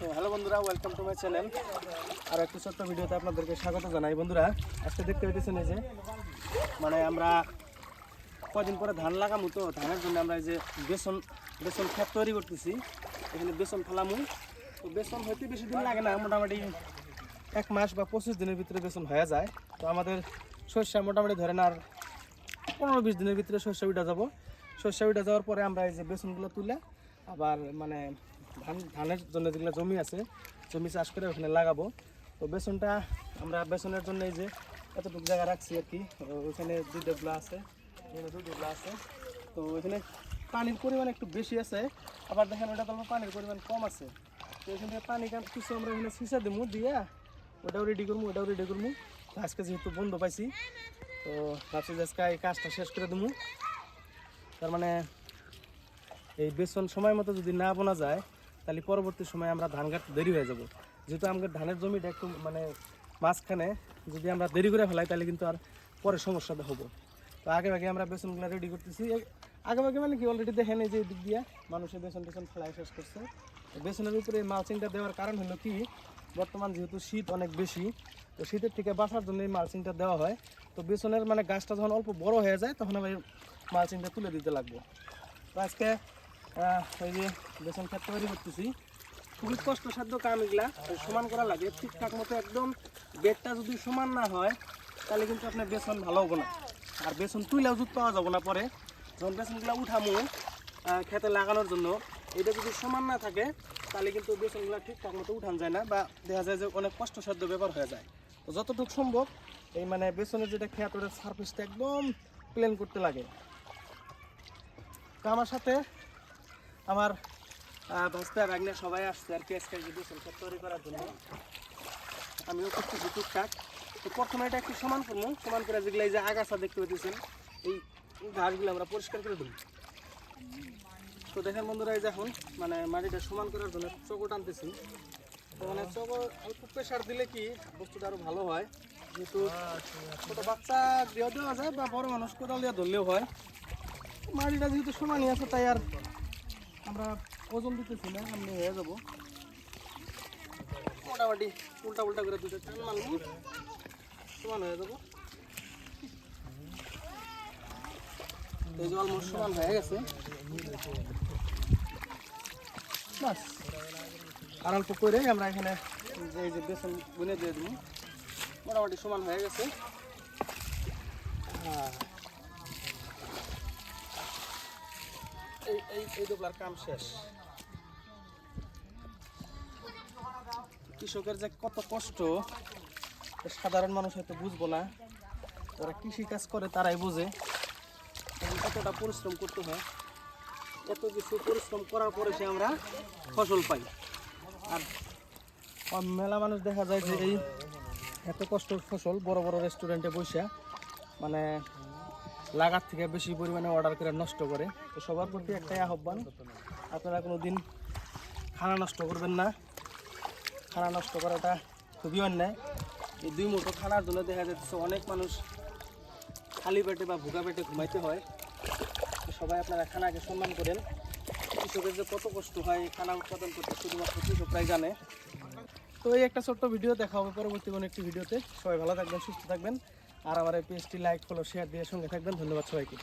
Hello বন্ধুরা welcome to my channel আর একটু ছোট্ট ভিডিওতে আপনাদেরকে স্বাগত জানাই। বন্ধুরা, আজকে দেখতে পেতেছেন এই যে মানে আমরা কদিন পরে ধান লাগামু তো, ধানের জন্য আমরা এই যে বেসন বেসন ক্ষেত তৈরি করতেছি। এখানে বেসন ফেলামু। তো বেসন হইতে বেশি দিন লাগে না, মোটামুটি এক মাস বা পঁচিশ দিনের ভিতরে বেসন হয়ে যায়। তো আমাদের শস্য মোটামুটি ধরেন আর পনেরো বিশ দিনের ভিতরে শস্য উঠে যাব। শস্য উঠে যাওয়ার পরে আমরা এই যে বেসনগুলো তুলে আবার মানে ধান, ধানের জন্য যেগুলো জমি আছে, জমি চাষ করে ওখানে লাগাবো। তো বেসনটা আমরা বেসনের জন্য এই যে এতটুকু জায়গা রাখছি আর কি। ও- ওখানে দুই ডেবলা আছে দুই আছে। তো ওইখানে পানির পরিমাণ একটু বেশি আছে, আবার দেখেন ওটা তো পানির পরিমাণ কম আছে। তো এখানে পানি কাম কিছু আমরা এখানে সিসা দেবো দিয়া ওটাও রেডি করব ওটাও রেডি করব আজকে যেহেতু বন্ধ পাইছি, তো ভাবছি যে আজকে এই কাজটা শেষ করে দেবো তার মানে এই বেসন সময় মতো যদি না বোনা যায় তাহলে পরবর্তী সময় আমরা ধান কাটতে দেরি হয়ে যাব। যেহেতু আমাদের ধানের জমিটা একটু মানে মাঝখানে যদি আমরা দেরি করে ফেলাই, তাহলে কিন্তু আর পরে সমস্যাটা হব। তো আগে আমরা বেসনগুলো রেডি করতেছি। আগে মানে কি অলরেডি দেখেন এই যে দিক দিয়ে মানুষের বেসন টেসন ফেলাই শেষ করছে। বেসনের উপরে মালচিংটা দেওয়ার কারণ হলো কি, বর্তমান যেহেতু শীত অনেক বেশি, তো শীতের থেকে বাঁচার জন্য এই মালচিংটা দেওয়া হয়। তো বেসনের মানে গাছটা যখন অল্প বড় হয়ে যায়, তখন এই মালচিংটা তুলে দিতে লাগবে। তো আজকে ওই যে বেসন ক্ষেত তৈরি করতেছি। খুবই কষ্টসাধ্য কাম এগুলা। সমান করা লাগে। ঠিকঠাক মতো একদম বেডটা যদি সমান না হয়, তাহলে কিন্তু আপনার বেসন ভালো হব না। আর বেসন তুইলেও জুত পাওয়া যাব না পরে। যখন বেসনগুলো উঠামো খেতে লাগানোর জন্য, এটা যদি সমান না থাকে, তাহলে কিন্তু বেসনগুলো ঠিকঠাক মতো উঠান যায় না বা দেখা যায় যে অনেক কষ্টসাধ্য ব্যাপার হয়ে যায়। তো যতটুকু সম্ভব, এই মানে বেসনের যেটা খেত, ওটার সার্ফেসটা একদম প্লেন করতে লাগে। তো আমার সাথে আমার ভাস্তা ভাগ্নে সবাই আসছে আর কি আজকে যে বেসন ক্ষেত তৈরি করার জন্য। আমিও করতেছি টুকটাক। তো প্রথমে এটা একটু সমান করব। সমান করে যেগুলো এই যে আগাছা দেখতে পেতেছেন এই ঘাসগুলো আমরা পরিষ্কার করে দেবো তো দেখেন বন্ধুরা, এই যে এখন মানে মাটিটা সমান করার জন্য চকো টানতেছি তো মানে চকো অল্প প্রেশার দিলে কি বস্তুটা আরও ভালো হয়। যেহেতু ছোট বাচ্চা দিয়ে দেওয়া যায় বা বড় মানুষ কোদাল দিয়ে ধরলেও হয়। মাটিটা যেহেতু সমানই আছে, তাই আর আমরা ওজন দিতেছি না, আমরা হয়ে যাব। মোটামুটি উল্টা উল্টা করে দুটো টান মারবো। সমান হয়ে যাব। এই অলমোস্ট সমান হয়ে গেছে। বাস। আমরা এখানে যে বেসন বুনে দিয়ে দিব। মোটামুটি সমান হয়ে গেছে। হ্যাঁ এই কাম শেষ। কৃষকের যে কত কষ্ট সাধারণ মানুষ হয়তো বুঝব না। যারা কৃষি কাজ করে, তারাই বোঝে। কতটা পরিশ্রম করতে হয়, এত কিছু পরিশ্রম করার পরে সে আমরা ফসল পাই। আর মেলা মানুষ দেখা যায় যে এই এত কষ্ট ফসল, বড় বড় রেস্টুরেন্টে বসে মানে লাগার থেকে বেশি পরিমাণে অর্ডার করে নষ্ট করে। তো সবার প্রতি একটাই আহ্বান, আপনারা কোনো দিন খানা নষ্ট করবেন না। খানা নষ্ট করাটা খুবই অন্যায়। এই দুই মুঠো খানার জন্য দেখা যাচ্ছে অনেক মানুষ খালি পেটে বা ভুগা পেটে ঘুমাইতে হয়। সবাই আপনারা খানাকে সম্মান করেন। কৃষকের যে কত কষ্ট হয় খানা উৎপাদন করতে শুধুমাত্র কৃষকরাই জানে। তো এই একটা ছোট্ট ভিডিও দেখা হবে পরবর্তী কোনো একটি ভিডিওতে। সবাই ভালো থাকবেন, সুস্থ থাকবেন। আর আমার এই পেজটি লাইক ফলো শেয়ার দিয়ে সঙ্গে থাকবেন। ধন্যবাদ সবাইকে।